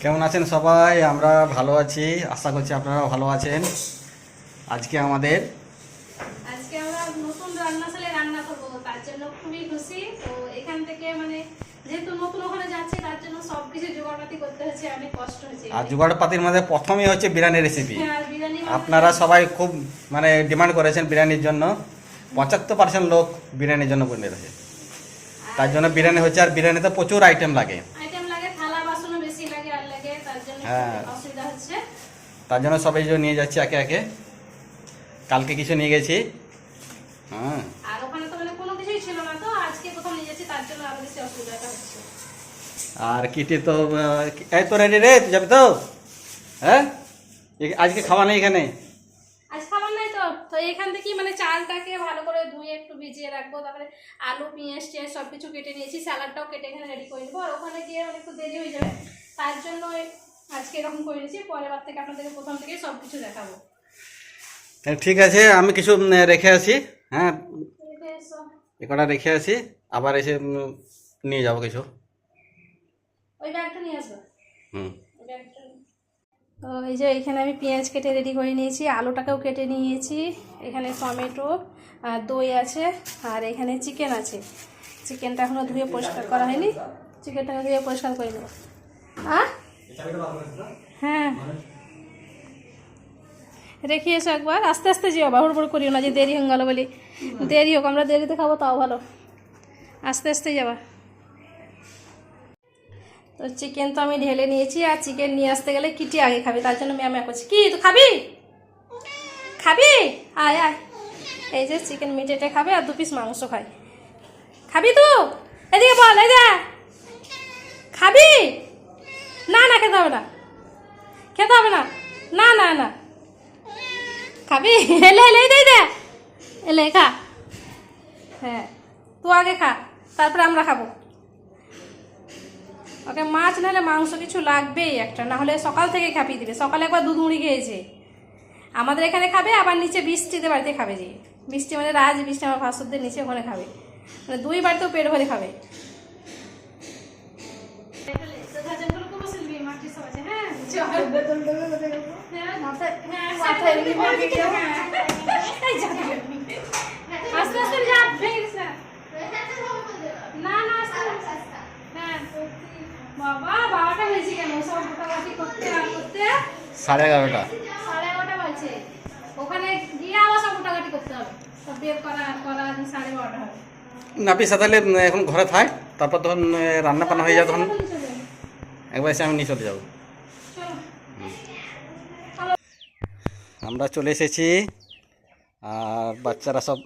কেমন আছেন সবাই? আমরা ভালো আছি। আশা করছি আপনারা ভালো আছেন। আজকে আমাদের আজকে আমরা নতুন রান্নাশালে রান্না করব। তার জন্য খুবই খুশি। তো এখান থেকে মানে যেহেতু নতুন ওখানে যাচ্ছি তার জন্য সবকিছু জোগাড়পাতি করতে হচ্ছে। অনেক কষ্ট হচ্ছে আর জোগাড় পাতির মধ্যে প্রথমেই হচ্ছে বিরিয়ানি রেসিপি হ্যাঁ, বিরিয়ানি বানাতে- আপনারা সবাই খুব মানে ডিমান্ড করেছেন বিরিয়ানির জন্য। পঁচাত্তর পার্সেন্ট লোক বিরিয়ানির জন্য বলে রয়েছে তার জন্য বিরিয়ানি হচ্ছে আর বিরিয়ানিতে প্রচুর আইটেম লাগে আইটেম লাগে থালা বাসনও বেশি লাগে আর লাগে তার জন্য হ্যাঁ। তার জন্য সবাই যে নিয়ে যাচ্ছি একে একে। কালকে কিছু নিয়ে গেছি। হ্যাঁ আর ওখানে তো মানে কোনো কিছুই ছিল না তো আজকে কোথাও নিয়ে যাচ্ছি তার জন্য আরও বেশি আর কিটি তো এই তো রেডি রে তুই যাবি তো? হ্যাঁ? আজকে খাওয়া নেই এখানে? আজ খাবার নাই তো। তো এখান থেকে মানে চালটাকে ভালো করে ধুয়ে একটু ভিজিয়ে রাখব তারপরে আলু পেঁয়াজ টিয়াজ সব কিছু কেটে নিয়েছি স্যালাডটাও কেটে এখানে রেডি করে নেব। আর ওখানে গিয়ে একটু দেরি হয়ে যাবে তার জন্য আজকে এরকম করে নিয়েছি পরের বার থেকে আপনাদেরকে প্রথম থেকে সব কিছু দেখাবো। হ্যাঁ, ঠিক আছে আমি কিছু রেখে আসি হ্যাঁ। এতে এসো। এ কটা রেখে আসি আবার এসে নিয়ে যাব কিছু। ওই ব্যাগটা নিয়ে আসব? হুম। তো এই যে এখানে আমি পেঁয়াজ কেটে রেডি করে নিয়েছি আলুটাকেও কেটে নিয়েছি এখানে টমেটো আর দই আছে আর এখানে চিকেন আছে। চিকেনটা এখনও ধুয়ে পরিষ্কার করা হয়নি চিকেনটাকে ধুয়ে পরিষ্কার করে নেব। আ হ্যাঁ। রেখে এসো একবার। আস্তে আস্তে যেও বাহুর বড় করিও না যে দেরি হয়ে গেল বলি। দেরি হোক, আমরা দেরিতে খাব, তাও ভালো। আস্তে আস্তে যাবা। তো চিকেন তো আমি ঢেলে নিয়েছি, আর চিকেন নিয়ে আসতে গেলে কিটি আগে খাবে, তার জন্য ম্যাম করছি। কি তুই খাবি? খাবি? আয় আয়। এই যে চিকেন মিটেটে খাবে, আর দু পিস মাংস খায়। খাবি তো? এদিকে বল, এই খাবি? না না, খেতে হবে না। খেতে হবে না। না না না। খাবি? এলে এলে দে দে। এলে, খা। হ্যাঁ তুই আগে খা, তারপরে আমরা খাব। ওকে, মাছ নাহলে মাংস কিছু লাগবেই একটা না হলে সকাল থেকে খাপিয়ে দিবে। সকালে একবার দুধ মুড়ি খেয়েছে। আমাদের এখানে খাবে, আবার নিচে বৃষ্টিতে বাড়িতে খাবে যে। বৃষ্টি মানে রাজ, বৃষ্টি আমার ভাসুরদের নিচে ওখানে খাবে। মানে দুই বাড়িতেও পেট ভরে খাবে। আস্তে আস্তে যা ভেঙে গেছে না না আস্তে আস্তে হ্যাঁ বাবা বারোটা হয়েছে কেন সব মোটামুটি করতে আর করতে সাড়ে এগারোটা। সাড়ে এগারোটা বাজছে ওখানে গিয়ে আবার সব মোটামুটি করতে হবে সব বের করা করা সাড়ে বারোটা হবে নাপিসা তাহলে এখন ঘরে থাক তারপর তখন রান্না বান্না হয়ে যাবে তখন। একবার এসে আমি নিয়ে চলে যাব চলো। আমরা চলে এসেছি। আর বাচ্চারা সব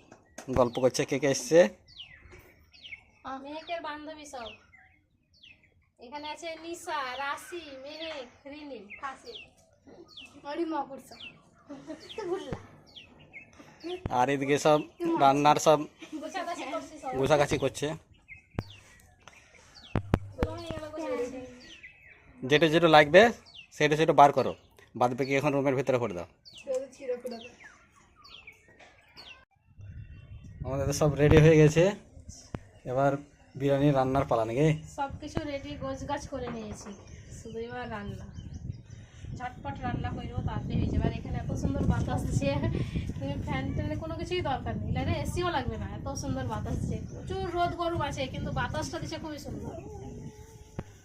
গল্প করছে কে কে এসছে? মেহেকের বান্ধবী সব। এখানে আছে নিশা রাশি মেহেক রিনি ফাসি। অরিমা করছ আর এদিকে সব রান্নার সব গোছাগাছি করছি। যেটা যেটা লাগবে সেটা সেটা বার করো। বাদ বাকি এখন রুমের ভিতরে করে দাও। আমাদের তো সব রেডি হয়ে গেছে। এবার বিরিয়ানি রান্নার পালা নাকি? সব কিছু রেডি গোছ গাছ করে নিয়েছি। শুধু এবার রান্না। ঝটপট রান্না করব তাড়াতাড়ি হয়ে যাবে। আর এখানে এত সুন্দর বাতাস দিচ্ছে তুমি ফ্যান ট্যানে কোনো কিছুই দরকার নেই। এখানে এসিও লাগবে না। এত সুন্দর বাতাস দিচ্ছে প্রচুর রোদ গরম আছে, কিন্তু বাতাসটা দিচ্ছে খুবই সুন্দর।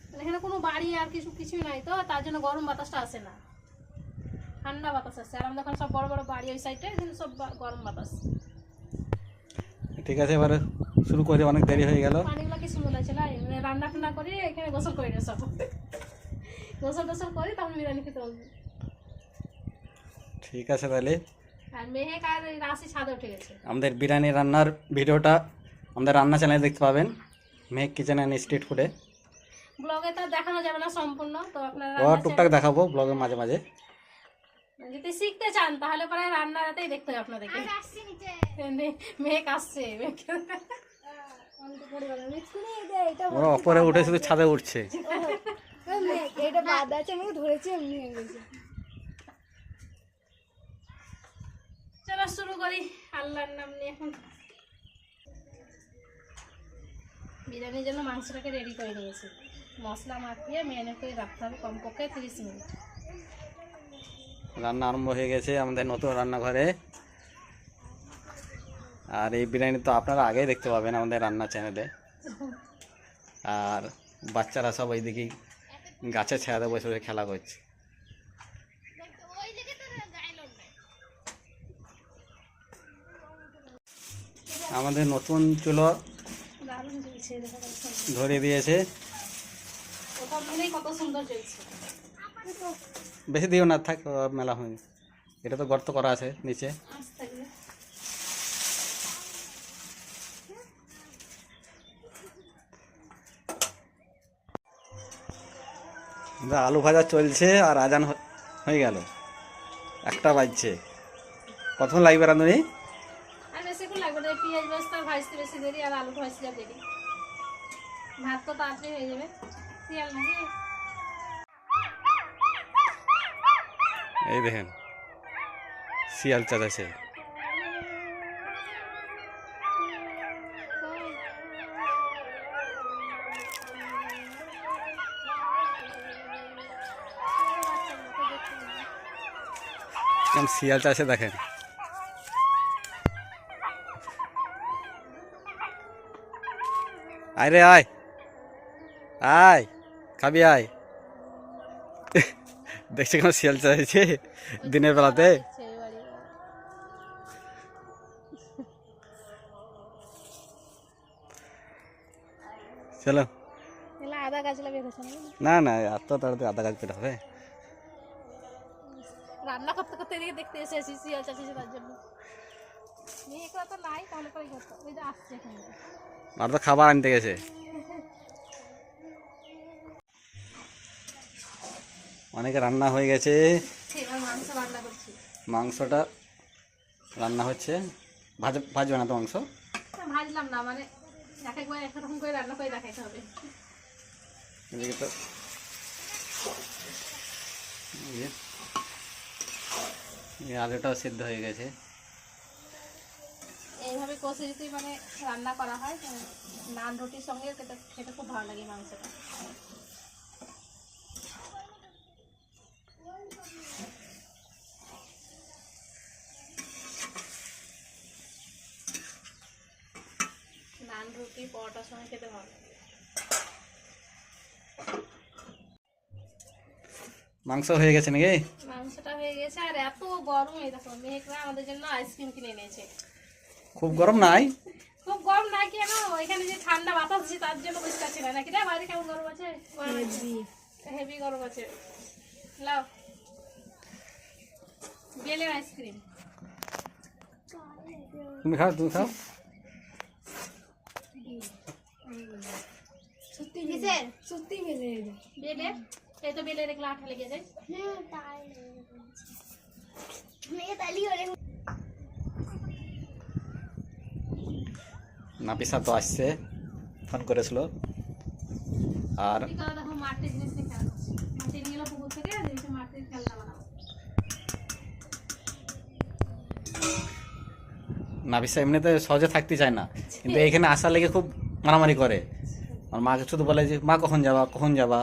মানে এখানে কোনো বাড়ি আর কিছু কিছুই নাই তো, তার জন্য গরম বাতাসটা আসে না। ঠান্ডা বাতাস আসছে আর আমাদের সব বড় বড় বাড়ি ওই সাইডে সব গরম বাতাস। ঠিক আছে এবার শুরু করে অনেক দেরি হয়ে গেল। পানিগুলো কি সুন্দর লাগছে না? রান্না টান্না করে এখানে গোসল করে নিয়ে সব গোসল টোসল করে তখন বিরিয়ানি খেতে ঠিক আছে তাহলে। আর মেহেক আর রাশি উঠে গেছে। আমাদের বিরিয়ানি রান্নার ভিডিওটা আমাদের রান্না চ্যানেলে দেখতে পাবেন। মেহেক কিচেন অ্যান্ড স্ট্রিট ফুডে ব্লগে তো দেখানো যাবে না সম্পূর্ণ তো আপনারা ও টুকটাক দেখাবো ব্লগের মাঝে মাঝে। যদি শিখতে চান তাহলে পরে রান্নাটাই দেখতে হবে আপনাদেরকে। মেহেক আসছে মেহেক- অপরে উঠে শুধু ছাদে উঠছে। এটা বাদ আছে আমি ধরেছি এমনি হয়ে গেছে। চলো শুরু করি আল্লাহর নাম নিয়ে। এখন বিরিয়ানির জন্য মাংসটাকে রেডি করে নিয়েছি। মশলা মাখিয়ে ম্যারিনেট করে রাখতে হবে কমপক্ষে তিরিশ মিনিট। রান্না আরম্ভ হয়ে গেছে আমাদের নতুন রান্নাঘরে। আর এই বিরিয়ানি তো আপনারা আগেই দেখতে পাবেন আমাদের রান্না চ্যানেলে। আর বাচ্চারা সব ওইদিকেই গাছের ছায়াতে বসে বসে খেলা করছে। আমাদের নতুন চুলো ধরিয়ে দিয়েছে। কত সুন্দর বেশি দিও না, থাক মেলা হয়নি। এটা তো গর্ত করা আছে নিচে। আলু ভাজা চলছে আর আজান হয়ে গেল। একটা বাজছে। কতক্ষণ লাগবে রাঁধুনি আর বেশিক্ষণ লাগবে না পেঁয়াজ বেস্তা ভাজতে বেশি দেরি আর আলু ভাজতে দেরি। ভাত তো তাড়াতাড়ি হয়ে যাবে। শিয়াল নাকি? এই দেখেন শিয়াল চাচাছে কেমন শিয়াল চাষে দেখেন। আয় রে আয়। আয় খাবি আয়। দেখছি কেন শিয়াল চাইছে দিনের বেলাতে। চলো। আদা গাছ গেছে? না না এত তাড়াতাড়ি কাজ পেট হবে। রান্না করতে করতে এদিকে দেখতে এসেছি শিয়াল তার জন্য। মেয়ে তো নাই তাহলে করে করতো ওই যে আসছে আর তো খাবার আনতে গেছে। অনেকে রান্না হয়ে গেছে। এবার মাংস রান্না করছি। মাংসটা রান্না হচ্ছে। ভাজ ভাজবে না তো মাংস? ভাজলাম না মানে করে রান্না করে দেখাইতে হবে। এদিকে তো আলুটাও সিদ্ধ হয়ে গেছে। এইভাবে কষে যদি মানে রান্না করা হয় নান রুটির সঙ্গে খেতে খুব ভালো লাগে মাংসটা নান রুটি পরোটার সঙ্গে খেতে ভালো মাংস হয়ে গেছে নাকি? মাংসটা হয়ে গেছে আর এত গরম এই দেখো মেঘরা আমাদের জন্য আইসক্রিম কিনে এনেছে। খুব গরম নাই? খুব গরম না কেন? এখানে যে ঠান্ডা বাতাস আছে তার জন্য বুঝতে পারছি না। নাকি রে বাইরে কেমন গরম আছে? হেভি গরম আছে। লাও। বেলে আইসক্রিম। তুমি খাও তুমি খাও। সত্যি কিসের? সত্যি মেলে বেলে? এই তো বেলে রেখলে আঠা লেগে যায়। হুম তাই। মেয়ে তালি করে নাপিসা তো আসছে ফোন করেছিল। আর মাটির জিনিস করছে মাটি নিয়ে পুকুর থেকে নাফিসা এমনিতে সহজে থাকতে চায় না। কিন্তু এখানে আসার লেগে খুব মারামারি করে। আর মাকে শুধু বলে যে মা কখন যাবা কখন যাবা?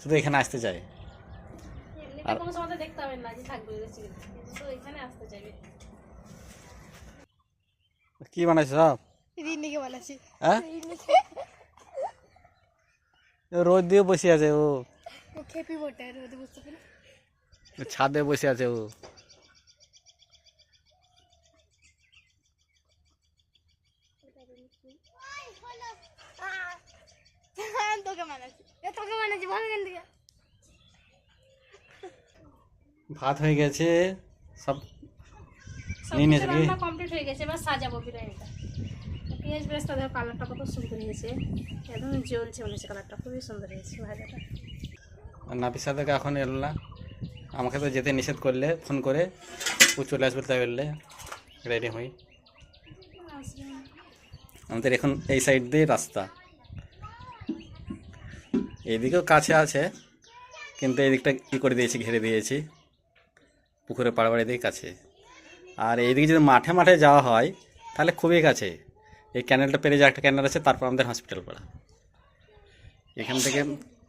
শুধু এখানে আসতে চায়। এমনিতে কোনো সময় দেখতে হবে না যে থাকবে তো এখানে আসতে চাইবে। কি বানাইছো সব? রিনিকে হ্যাঁ? রোদ দিয়ে বসে আছে ও। ও খেপি বটে রোদে বুঝতে ও ছাদে বসে আছে ও। তোকে বানাচ্ছি তোকে বানাচ্ছি ভালো কেন দিকে ভাত হয়ে গেছে সব সব নিয়ে নিয়েছে রান্না কমপ্লিট হয়ে গেছে এবার সাজাবো বিরিয়ানিটা পেঁয়াজ বেশটা দেখো কালারটা কত সুন্দর হয়েছে। একদম জ্বলছে মনে হচ্ছে কালারটা খুবই সুন্দর হয়েছে ভাজাটা। এখন এলো না। আমাকে তো যেতে নিষেধ করলে ফোন করে ও চলে আসবে তাই বললে রেডি হই। আমাদের এখন এই সাইড দিয়ে রাস্তা। এইদিকেও কাছে আছে, কিন্তু এদিকটা দিকটা ই করে দিয়েছি, ঘিরে দিয়েছি। পুকুরে পাড়াবাড়ি দিয়ে কাছে। আর এইদিকে যদি মাঠে মাঠে যাওয়া হয়, তাহলে খুবই কাছে। এই ক্যানেলটা পেরে যে একটা ক্যানেল আছে, তারপর আমাদের হসপিটাল পাড়া। এখান থেকে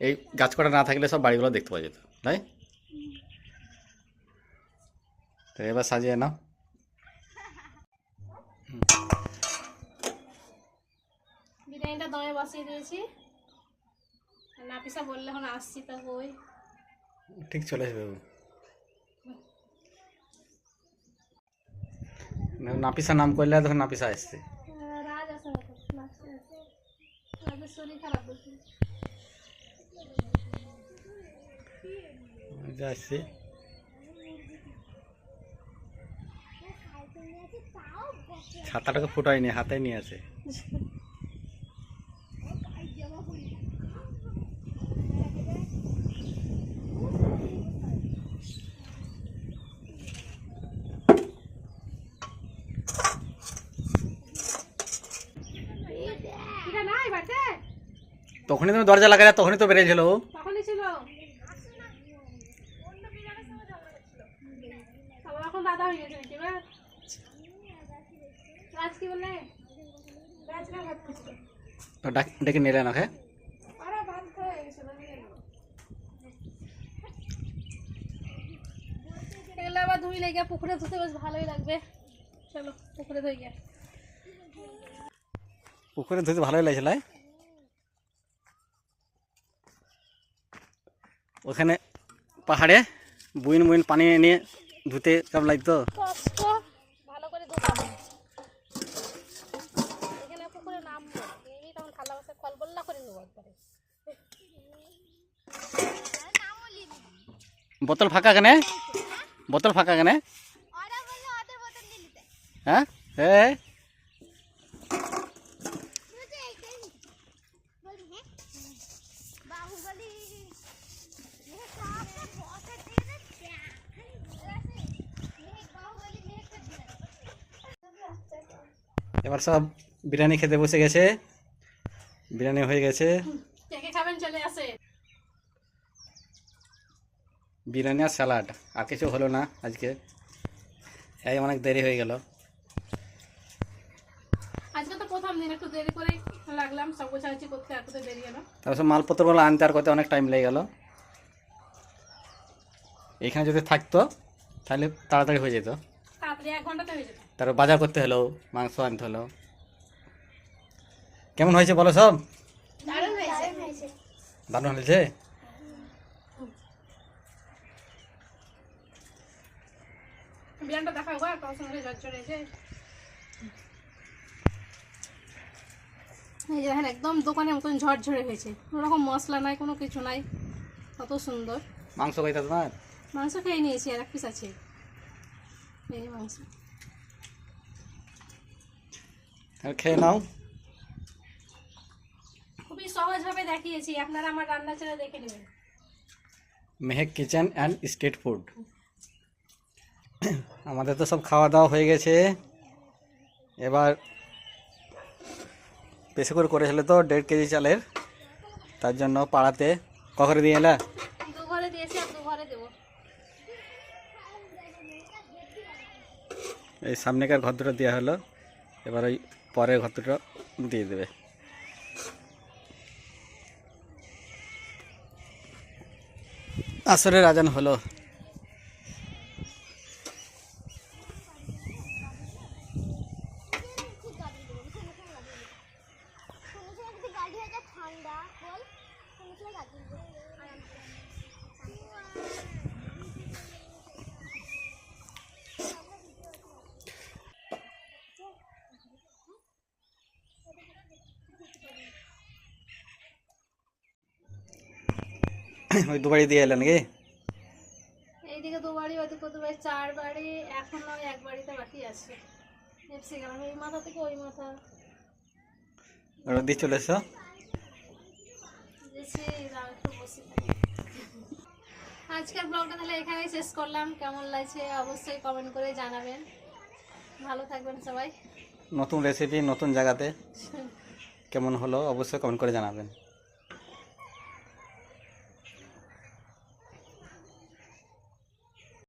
এই গাছ কটা না থাকলে সব বাড়িগুলো দেখতে পাওয়া যেত, তাই? তো এবার সাজিয়ে নাও। বিরিয়ানিটা দমে বসিয়ে দিয়েছি। নাপিসা বললে এখন আসছি তো ওই ঠিক চলে আসবে। নাপিসা নাম করলে তখন নাপিসা আসছে। রাজ আছে না তো, নাচতে আছে। রাজের শরীর খারাপ বলছি। এই যে আসছে। ছাতাটাকে ফুটায়নি হাতে নিয়ে আছে এটা নাই বাটে তখনই তুমি দরজা লাগালে তখনই তো বেরিয়েছিল ও তখনই ছিল। দাদা হয়ে গেছে নাকি? এবার রাজ কি বললে? রাজ না ভাত খাচ্ছিল তো ডাক ডেকে নিলে না আরে ভাত খেয়ে গেছিল এগুলো আবার ধুই লেগে পুকুরে ধুতে বেশ ভালোই লাগবে। চলো পুকুরে ধুই গিয়ে। পুকুরে ধুতে ভালোই লাগছিল এই? ওখানে পাহাড়ে বুইন বুইন পানি নিয়ে ধুতে কেমন লাগতো। বোতল ফাঁকা কেনে? বোতল ফাঁকা কেনে? হ্যাঁ? হ্যাঁ তুই তো এইটাই নিবি। বলবি হ্যাঁ বাহুবলি মেঘ কাপে বসে দিয়ে দে মেঘ বাহুবলি মেঘ কে দিয়ে এবার সব বিরিয়ানি খেতে বসে গেছে। বিরিয়ানি হয়ে গেছে। বিরিয়ানি আর স্যালাড আর কিছু হলো না আজকে। এই অনেক দেরি হয়ে গেল। তারপর সব মালপত্রগুলো আনতে আর করতে অনেক টাইম লেগে গেল। এখানে যদি থাকতো তাহলে তাড়াতাড়ি হয়ে যেত। তাড়াতাড়ি এক ঘন্টাতে হয়ে যেত। তারপর বাজার করতে হলো মাংস আনতে হলো। কেমন হয়েছে বলো সব? দারুণ হয়েছে। একদম দোকানের মতন ঝরঝরে হয়েছে। কোনো রকম মশলা নাই কোনো কিছু নাই। কত সুন্দর। মাংস খাইতে তোমার? মাংস খেয়ে নিয়েছি আর এক পিস আছে। এই মাংস। তাহলে খেয়ে নাও খুবই সহজভাবে দেখিয়েছি। আপনারা আমার রান্না ছেড়ে দেখে নেবেন। Mehek kitchen and street food. আমাদের তো সব খাওয়া দাওয়া হয়ে গেছে। এবার বেশি করে করেছিল তো দেড় কেজি চালের। তার জন্য পাড়াতে কখরে দিয়ে এলা? আর এই সামনেকার ঘর দুটো দেওয়া হলো। এবার ওই পরের ঘর দিয়ে দেবে। আসরের আজান হলো গাড়ি হয়ে যায় ঠান্ডা বল কোনো সময় গাড়ি ওই দুবারই দিয়ে এলেন নাকি? এইদিকে দু বাড়ি ওইদিকে দু বাড়ি চার বাড়ি এখনও এক বাড়িতে বাকি আছে। এফসি গেলাম এই মাথা থেকে ওই মাথা। দিয়ে চলে এসো। আজকের ব্লগটা তাহলে এখানেই শেষ করলাম। কেমন লাগছে অবশ্যই কমেন্ট করে জানাবেন। ভালো থাকবেন সবাই। নতুন রেসিপি নতুন জায়গাতে কেমন হলো অবশ্যই কমেন্ট করে জানাবেন।